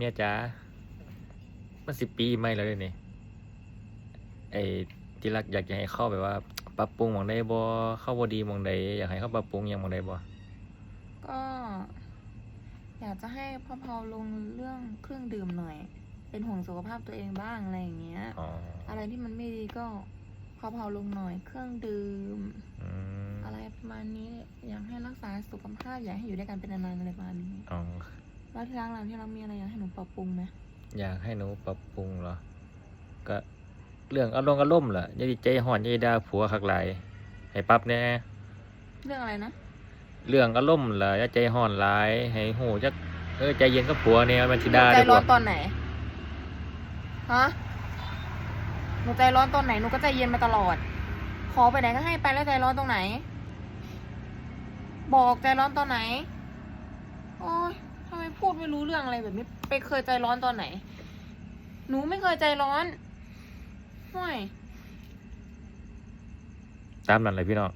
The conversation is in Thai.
เมียจ๋ามันสิปีไม่แล้วเด้นี่ไอ้ที่รักอยากจะให้เข้าแบบว่า ปรับปรุงหมองใดบ่เข้าบ่ดีหมองใดอยากให้เขาปรับปรุงหยังหมองใดบ่ก็ อยากจะให้พ่อเผาลงเรื่องเครื่องดื่มหน่อย เป็นห่วงสุขภาพตัวเองบ้างอะไรอย่างเงี้ย อ๋ออะไรที่มันไม่ดีก็พอเผาลงหน่อยเครื่องดื่ม อืมอะไรประมาณนี้อยากให้รักษาสุขภาพอยากให้อยู่ด้วยกันเป็นนานๆอะไรประมาณนี้ อ๋อ แล้วที่รักเราที่เรามีอะไรอยากให้หนูปรับปรุงไหมอยากให้หนูปรับปรุงเหรอ ก็เรื่องอารมณ์อารมณ์ล่ะอย่าได้ใจห่อนอย่าได้ด่าผัวคักหลายให้ปรับแน่เรื่องอะไรนะเรื่องอารมณ์ล่ะอย่าใจห่อนหลายให้หูจักเออใจเย็นกับผัวเนี่ยมันสิด่าใจเด้อร้บ่อนตอนไหนฮะหนูใจร้อนตอนไหนหนูก็ใจเย็นมาตลอด ขอไปไหนก็ให้ไปแล้วใจร้อนตรงไหน บอกใจร้อนตอนไหนโอ้ยทำไมพู ดไม่รู้เรื่องอะไรแบบนี้ ไปเคยใจร้อนตอนไหน หนูไม่เคยใจร้อนห่วยตามนั้นเลยพี่น้อง